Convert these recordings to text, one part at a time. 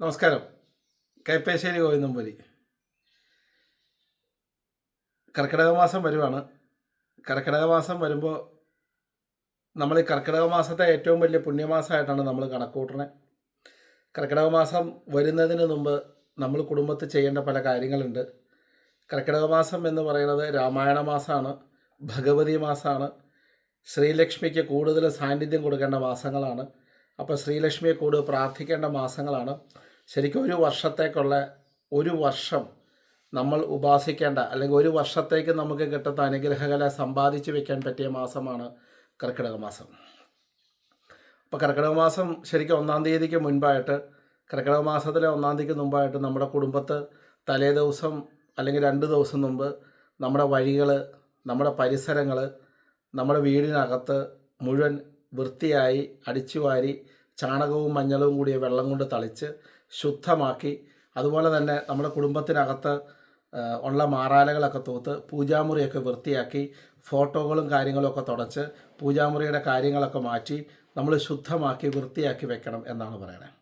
നമസ്കാരം. കൈപ്പേശ്ശേരി ഗോവിന്ദമ്പുരി. കർക്കിടക മാസം വരുവാണ്. കർക്കിടക മാസം വരുമ്പോൾ നമ്മൾ ഈ കർക്കിടക മാസത്തെ ഏറ്റവും വലിയ പുണ്യമാസമായിട്ടാണ് നമ്മൾ കണക്കൂട്ടണേ കർക്കിടക മാസം വരുന്നതിന് മുമ്പ് നമ്മൾ കുടുംബത്തിൽ ചെയ്യേണ്ട പല കാര്യങ്ങളുണ്ട്. കർക്കിടക മാസം എന്ന് പറയുന്നത് രാമായണ മാസമാണ് ഭഗവതി മാസമാണ് ശ്രീലക്ഷ്മിക്ക് കൂടുതൽ സാന്നിധ്യം കൊടുക്കേണ്ട മാസങ്ങളാണ്. അപ്പോൾ ശ്രീലക്ഷ്മിയെ കൂടുതൽ പ്രാർത്ഥിക്കേണ്ട മാസങ്ങളാണ്. ശരിക്കും ഒരു വർഷത്തേക്കുള്ള ഒരു വർഷം നമ്മൾ ഉപാസിക്കേണ്ട അല്ലെങ്കിൽ ഒരു വർഷത്തേക്ക് നമുക്ക് കിട്ടുന്ന അനുഗ്രഹങ്ങളെ സമ്പാദിച്ചു വെക്കാൻ പറ്റിയ മാസമാണ് കർക്കിടക മാസം. അപ്പോൾ കർക്കിടക മാസം ശരിക്കും ഒന്നാം തീയതിക്ക് മുൻപായിട്ട് കർക്കിടക മാസത്തിലെ ഒന്നാം തീയതിക്ക് മുമ്പായിട്ട് നമ്മുടെ കുടുംബത്ത് തലേ ദിവസം അല്ലെങ്കിൽ രണ്ട് ദിവസം മുമ്പ് നമ്മുടെ വഴികൾ നമ്മുടെ പരിസരങ്ങൾ നമ്മുടെ വീടിനകത്ത് മുഴുവൻ വൃത്തിയായി അടിച്ചുവാരി ചാണകവും മഞ്ഞളും കൂടിയ വെള്ളം കൊണ്ട് തളിച്ച് ശുദ്ധമാക്കി അതുപോലെ തന്നെ നമ്മുടെ കുടുംബത്തിനകത്ത് ഉള്ള മാറാലകളൊക്കെ തൂത്ത് പൂജാമുറിയൊക്കെ വൃത്തിയാക്കി ഫോട്ടോകളും കാര്യങ്ങളൊക്കെ തുടച്ച് പൂജാമുറിയുടെ കാര്യങ്ങളൊക്കെ മാറ്റി നമ്മൾ ശുദ്ധമാക്കി വൃത്തിയാക്കി വെക്കണം എന്നാണ് പറയുന്നത്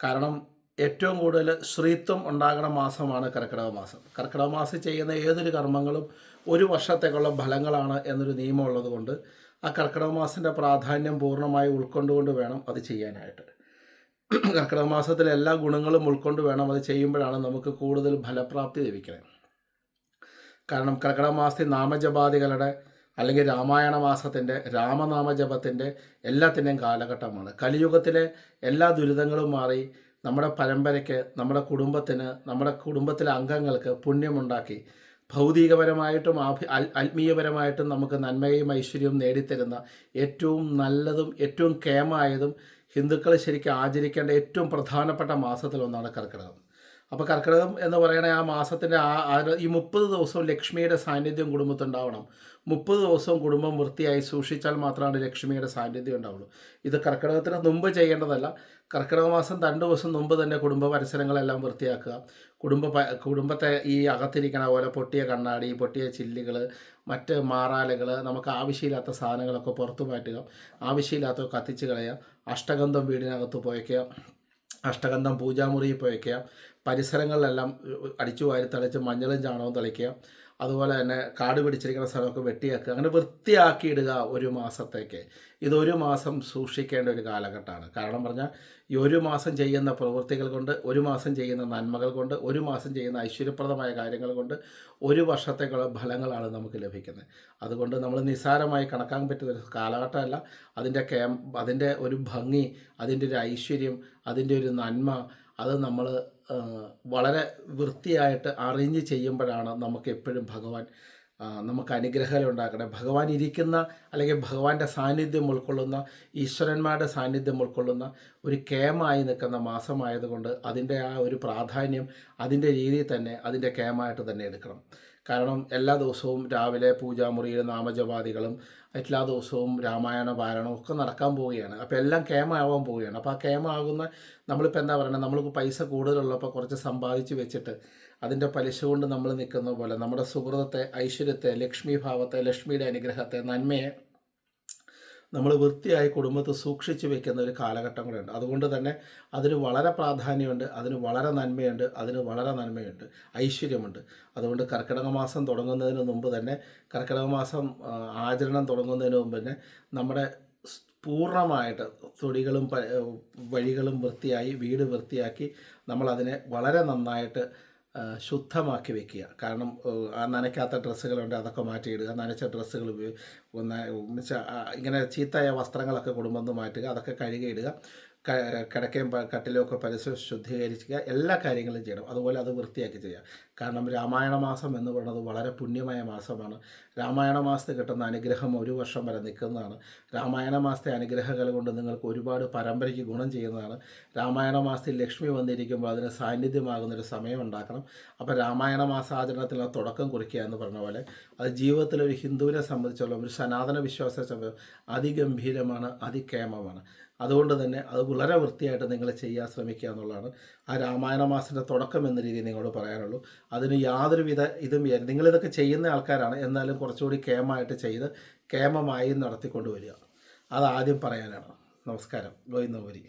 കാരണം ഏറ്റവും കൂടുതൽ ശ്രീത്വം ഉണ്ടാകുന്ന മാസമാണ് കർക്കിടക മാസം. കർക്കിടക മാസം ചെയ്യുന്ന ഏതൊരു കർമ്മങ്ങളും ഒരു വർഷത്തേക്കുള്ള ഫലങ്ങളാണ് എന്നൊരു നിയമം ഉള്ളതുകൊണ്ട് ആ കർക്കിടക മാസത്തിന്റെ പ്രാധാന്യം പൂർണമായി ഉൾക്കൊണ്ടുകൊണ്ട് വേണം അത് ചെയ്യാനായിട്ട്. കർക്കിടക മാസത്തിലെ എല്ലാ ഗുണങ്ങളും ഉൾക്കൊണ്ട് വേണം അത് ചെയ്യുമ്പോഴാണ് നമുക്ക് കൂടുതൽ ഫലപ്രാപ്തി ലഭിക്കുന്നത് കാരണം കർക്കിടക മാസത്തിൽ നാമജപാദികളുടെ അല്ലെങ്കിൽ രാമായണ മാസത്തിന്റെ രാമനാമജപത്തിന്റെ എല്ലാത്തിന്റെയും കാലഘട്ടമാണ്. കലിയുഗത്തിലെ എല്ലാ ദുരിതങ്ങളും മാറി നമ്മുടെ പരമ്പരയ്ക്ക് നമ്മുടെ കുടുംബത്തിന് നമ്മുടെ കുടുംബത്തിലെ അംഗങ്ങൾക്ക് പുണ്യമുണ്ടാക്കി ഭൗതികപരമായിട്ടും ആഭി ആത്മീയപരമായിട്ടും നമുക്ക് നന്മയും ഐശ്വര്യവും നേടിത്തരുന്ന ഏറ്റവും നല്ലതും ഏറ്റവും കേമായതും ഹിന്ദുക്കൾ ശരിക്കും ആചരിക്കേണ്ട ഏറ്റവും പ്രധാനപ്പെട്ട മാസത്തിലൊന്നാണ് കർക്കിടകം. അപ്പോൾ കർക്കിടകം എന്ന് പറയുന്ന ആ മാസത്തിന്റെ ആ ഈ മുപ്പത് ദിവസവും ലക്ഷ്മിയുടെ സാന്നിധ്യം കുടുംബത്തുണ്ടാവണം മുപ്പത് ദിവസവും കുടുംബം വൃത്തിയായി സൂക്ഷിച്ചാൽ മാത്രമാണ് ലക്ഷ്മിയുടെ സാന്നിധ്യം ഉണ്ടാവുള്ളൂ. ഇത് കർക്കിടകത്തിന് മുമ്പ് ചെയ്യേണ്ടതല്ല. കർക്കിടക മാസം രണ്ട് ദിവസം മുമ്പ് തന്നെ കുടുംബ പരിസരങ്ങളെല്ലാം വൃത്തിയാക്കുക. കുടുംബ കുടുംബത്തെ ഈ അകത്തിരിക്കണ പോലെ പൊട്ടിയ കണ്ണാടി പൊട്ടിയ ചില്ലുകൾ മറ്റ് മാറാലകൾ നമുക്ക് ആവശ്യമില്ലാത്ത സാധനങ്ങളൊക്കെ പുറത്തു മാറ്റുക. ആവശ്യമില്ലാത്ത കത്തിച്ച് കളയുക. അഷ്ടഗന്ധം വീടിനകത്ത് പുകയ്ക്കുക അഷ്ടഗന്ധം പൂജാമുറിയിൽ പുകയ്ക്കുക പരിസരങ്ങളിലെല്ലാം അടിച്ചു വാരി തളിച്ച് മഞ്ഞളും ചാണകവും തളിക്കുക. അതുപോലെ തന്നെ കാട് പിടിച്ചിരിക്കുന്ന സ്ഥലമൊക്കെ വെട്ടിയാക്കുക അങ്ങനെ വൃത്തിയാക്കിയിടുക ഒരു മാസത്തേക്ക്. ഇതൊരു മാസം സൂക്ഷിക്കേണ്ട ഒരു കാലഘട്ടമാണ്. കാരണം പറഞ്ഞാൽ ഈ ഒരു മാസം ചെയ്യുന്ന പ്രവൃത്തികൾ കൊണ്ട് ഒരു മാസം ചെയ്യുന്ന നന്മകൾ കൊണ്ട് ഒരു മാസം ചെയ്യുന്ന ഐശ്വര്യപ്രദമായ കാര്യങ്ങൾ കൊണ്ട് ഒരു വർഷത്തേക്കുള്ള ഫലങ്ങളാണ് നമുക്ക് ലഭിക്കുന്നത്. അതുകൊണ്ട് നമ്മൾ നിസ്സാരമായി കണക്കാൻ പറ്റുന്ന ഒരു കാലഘട്ടമല്ല. അതിന്റെ കേം അതിന്റെ ഒരു ഭംഗി അതിന്റെ ഒരു ഐശ്വര്യം അതിന്റെ ഒരു നന്മ അത് നമ്മൾ വളരെ വൃത്തിയായിട്ട് അറിഞ്ഞ് ചെയ്യുമ്പോഴാണ് നമുക്ക് എപ്പോഴും ഭഗവാൻ നമുക്ക് അനുഗ്രഹം ഉണ്ടാക്കണേ ഭഗവാൻ ഇരിക്കുന്ന അല്ലെങ്കിൽ ഭഗവാന്റെ സാന്നിധ്യം ഉൾക്കൊള്ളുന്ന ഈശ്വരന്മാരുടെ സാന്നിധ്യം ഉൾക്കൊള്ളുന്ന ഒരു കേമായി നിൽക്കുന്ന മാസമായതുകൊണ്ട് അതിന്റെ ആ ഒരു പ്രാധാന്യം അതിന്റെ രീതിയിൽ തന്നെ അതിന്റെ കേമായിട്ട് തന്നെ എടുക്കണം. കാരണം എല്ലാ ദിവസവും രാവിലെ പൂജാമുറിയിൽ നാമജപാദികളും എല്ലാ ദിവസവും രാമായണ പാരായണം ഒക്കെ നടക്കാൻ പോവുകയാണ്. അപ്പോൾ എല്ലാം കേമാവാൻ പോവുകയാണ്. അപ്പോൾ ആ കേമാകുന്ന നമ്മളിപ്പോൾ എന്താ പറയുന്നത് നമ്മൾക്ക് പൈസ കൂടുതലുള്ളപ്പോൾ കുറച്ച് സമ്പാദിച്ച് വെച്ചിട്ട് അതിന്റെ പലിശ കൊണ്ട് നമ്മൾ നിൽക്കുന്ന പോലെ നമ്മുടെ സുഹൃത്തെ ഐശ്വര്യത്തെ ലക്ഷ്മി ഭാവത്തെ ലക്ഷ്മിയുടെ അനുഗ്രഹത്തെ നന്മയെ നമ്മൾ വൃത്തിയായി കുടുംബത്തെ സൂക്ഷിച്ചു വെക്കുന്ന ഒരു കാലഘട്ടം കൂടെയുണ്ട്. അതുകൊണ്ട് തന്നെ അതിന് വളരെ പ്രാധാന്യമുണ്ട് അതിന് വളരെ നന്മയുണ്ട് അതിന് വളരെ നന്മയുണ്ട് ഐശ്വര്യമുണ്ട്. അതുകൊണ്ട് കർക്കിടക മാസം തുടങ്ങുന്നതിന് മുമ്പ് തന്നെ കർക്കിടക മാസം ആചരണം തുടങ്ങുന്നതിന് മുമ്പ് തന്നെ നമ്മുടെ പൂർണമായിട്ട് തൊടികളും വഴികളും വൃത്തിയായി വീട് വൃത്തിയാക്കി നമ്മളതിനെ വളരെ നന്നായിട്ട് ശുദ്ധമാക്കി വെക്കുക. കാരണം ആ നനയ്ക്കാത്ത ഡ്രസ്സുകളുണ്ട് അതൊക്കെ മാറ്റിയിടുക. നനച്ച ഡ്രസ്സുകൾ ഒന്ന് ഇങ്ങനെ ചീത്തയായ വസ്ത്രങ്ങളൊക്കെ കുടുംബം മാറ്റുക അതൊക്കെ കഴുകിയിടുക കിടക്കയും പ- കട്ടിലും പരിസരം ശുദ്ധീകരിക്കുക എല്ലാ കാര്യങ്ങളും ചെയ്യണം. അതുപോലെ അത് വൃത്തിയാക്കി ചെയ്യുക. കാരണം രാമായണ മാസം എന്ന് പറയുന്നത് വളരെ പുണ്യമായ മാസമാണ്. രാമായണ മാസത്തിൽ കിട്ടുന്ന അനുഗ്രഹം ഒരു വർഷം വരെ നിൽക്കുന്നതാണ്. രാമായണ മാസത്തെ അനുഗ്രഹങ്ങൾ കൊണ്ട് നിങ്ങൾക്ക് ഒരുപാട് പരമ്പരയ്ക്ക് ഗുണം ചെയ്യുന്നതാണ്. രാമായണ മാസത്തിൽ ലക്ഷ്മി വന്നിരിക്കുമ്പോൾ അതിന് സാന്നിധ്യമാകുന്ന ഒരു സമയം ഉണ്ടാക്കണം. അപ്പോൾ രാമായണ മാസാചരണത്തിനുള്ള തുടക്കം കുറിക്കുക എന്ന് പറഞ്ഞ പോലെ അത് ജീവിതത്തിലൊരു ഹിന്ദുവിനെ സംബന്ധിച്ചോളം ഒരു സനാതന വിശ്വാസ സമയം അതിഗംഭീരമാണ് അതികേമമാണ് അതുകൊണ്ട് തന്നെ അത് വളരെ വൃത്തിയായിട്ട് നിങ്ങൾ ചെയ്യാൻ ശ്രമിക്കുക എന്നുള്ളതാണ് ആ രാമായണ മാസത്തിന്റെ തുടക്കം എന്ന രീതിയിൽ നിങ്ങളോട് പറയാനുള്ളൂ. അതിന് യാതൊരുവിധ ഇതും നിങ്ങളിതൊക്കെ ചെയ്യുന്ന ആൾക്കാരാണ്. എന്നാലും കുറച്ചുകൂടി കേമായിട്ട് ചെയ്ത് കേമമായി നടത്തിക്കൊണ്ട് വരിക അത് ആദ്യം പറയാനാണ്. നമസ്കാരം. ഗോവിന്ദപുരി